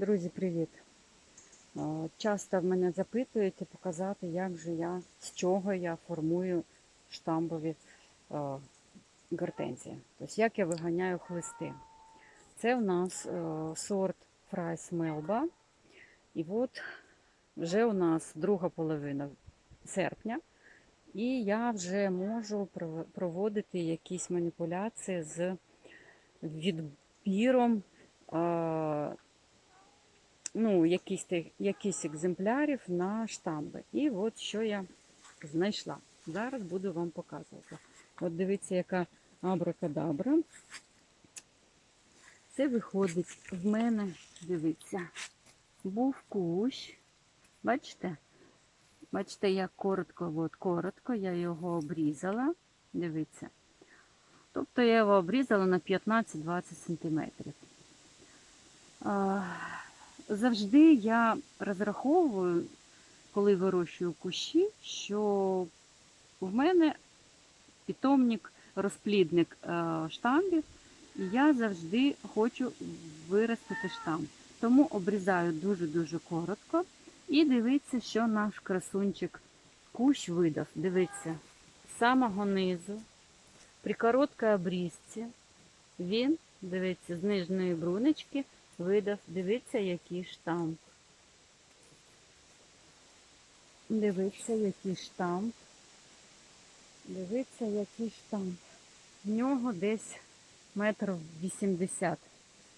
Друзі, привіт! Е, Часто в мене запитуєте показати, як же я, з чого я формую штамбові е, гортензії. Тобто, як я виганяю хлисти. Це в нас е, сорт Фрайс Мелба. І от вже у нас друга половина серпня. І я вже можу проводити якісь маніпуляції з відбіром ну, якісь, якісь екземплярів на штамби. І от що я знайшла. Зараз буду вам показувати. От дивіться, яка абракадабра. Це виходить в мене, дивіться, був кущ. Бачите? Бачите, як коротко, от коротко, я його обрізала. Дивіться. Тобто я його обрізала на 15-20 сантиметрів. Завжди я розраховую, коли вирощую кущі, що в мене питомник, розплідник е, штамбів, і я завжди хочу виростити штамб. Тому обрізаю дуже-дуже коротко. І дивіться, що наш красунчик кущ видав. Дивіться, з самого низу, при короткій обрізці, він, дивіться, з нижньої брунечки видав, дивіться, який штамп. Дивіться, який штамп. Дивіться, який штамп. В нього десь метр вісімдесят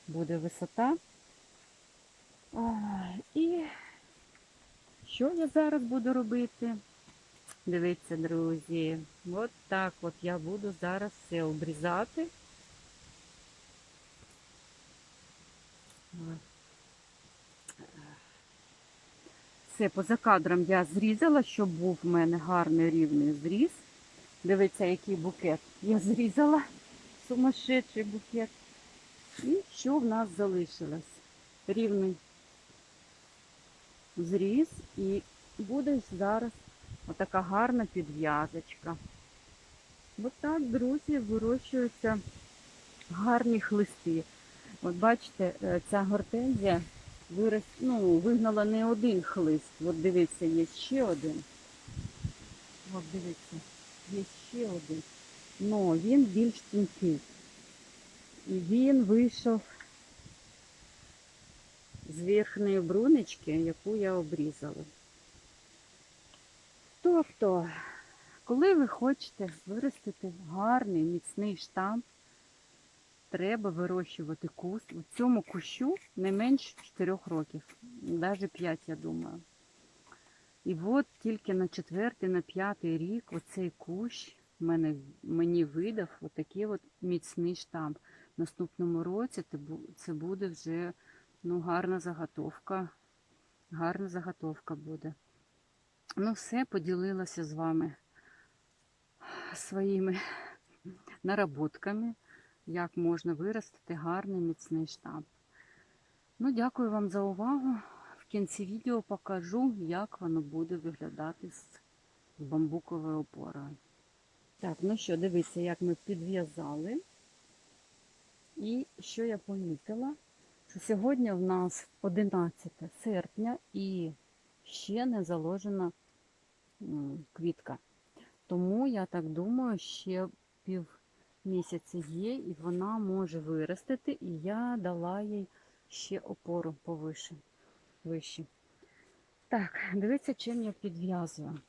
буде висота. І що я зараз буду робити? Дивіться, друзі, от так от я буду зараз все обрізати. Все, поза кадром я зрізала, щоб був в мене гарний рівний зріз. Дивіться, який букет я зрізала. Сумасшедший букет. І що в нас залишилось? Рівний зріз і буде зараз отака гарна підв'язочка. Ось так, друзі, вирощуються гарні хлисти. От бачите, е, ця гортензія вирос, ну, вигнала не один хлист. От дивіться, є ще один. От дивіться, є ще один. Но він більш тонкий. І він вийшов з верхньої брунечки, яку я обрізала. Тобто, коли ви хочете виростити гарний міцний штамп, треба вирощувати куст. У цьому кущу не менше 4 років, навіть 5, я думаю. І от тільки на четвертий, на п'ятий рік оцей кущ мене, мені видав отакий от міцний штамп. Наступному році це буде вже ну, гарна заготовка. Гарна заготовка буде. Ну, все, поділилася з вами своїми наработками, як можна виростити гарний міцний штамп. Ну, дякую вам за увагу. В кінці відео покажу, як воно буде виглядати з бамбуковою опорою. Так, ну що, дивіться, як ми підв'язали. І що я помітила, що сьогодні в нас 11 серпня і ще не заложена квітка. Тому я так думаю, ще пів місяця є, і вона може виростити, і я дала їй ще опору повише. Вище. Так, дивіться, чим я підв'язую.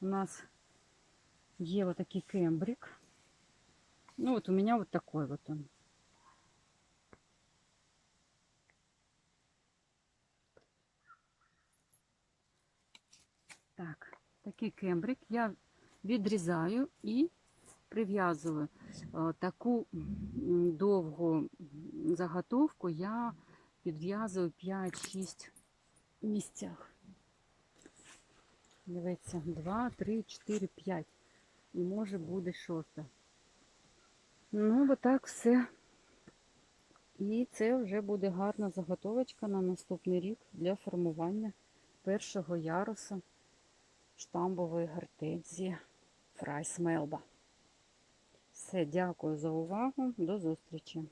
У нас є отакий кембрик. Ну вот у меня вот такой вот он. Так, такий кембрик я відрізаю і прив'язую Е, таку довгу заготовку я підв'язую 5-6 місцях. Дивіться, 2, 3, 4, 5. І може буде шоста. Ну, бо так все. І це вже буде гарна заготовочка на наступний рік для формування першого яруса штамбової гортензії Фрайс Мелба. Все, дякую за увагу. До зустрічі.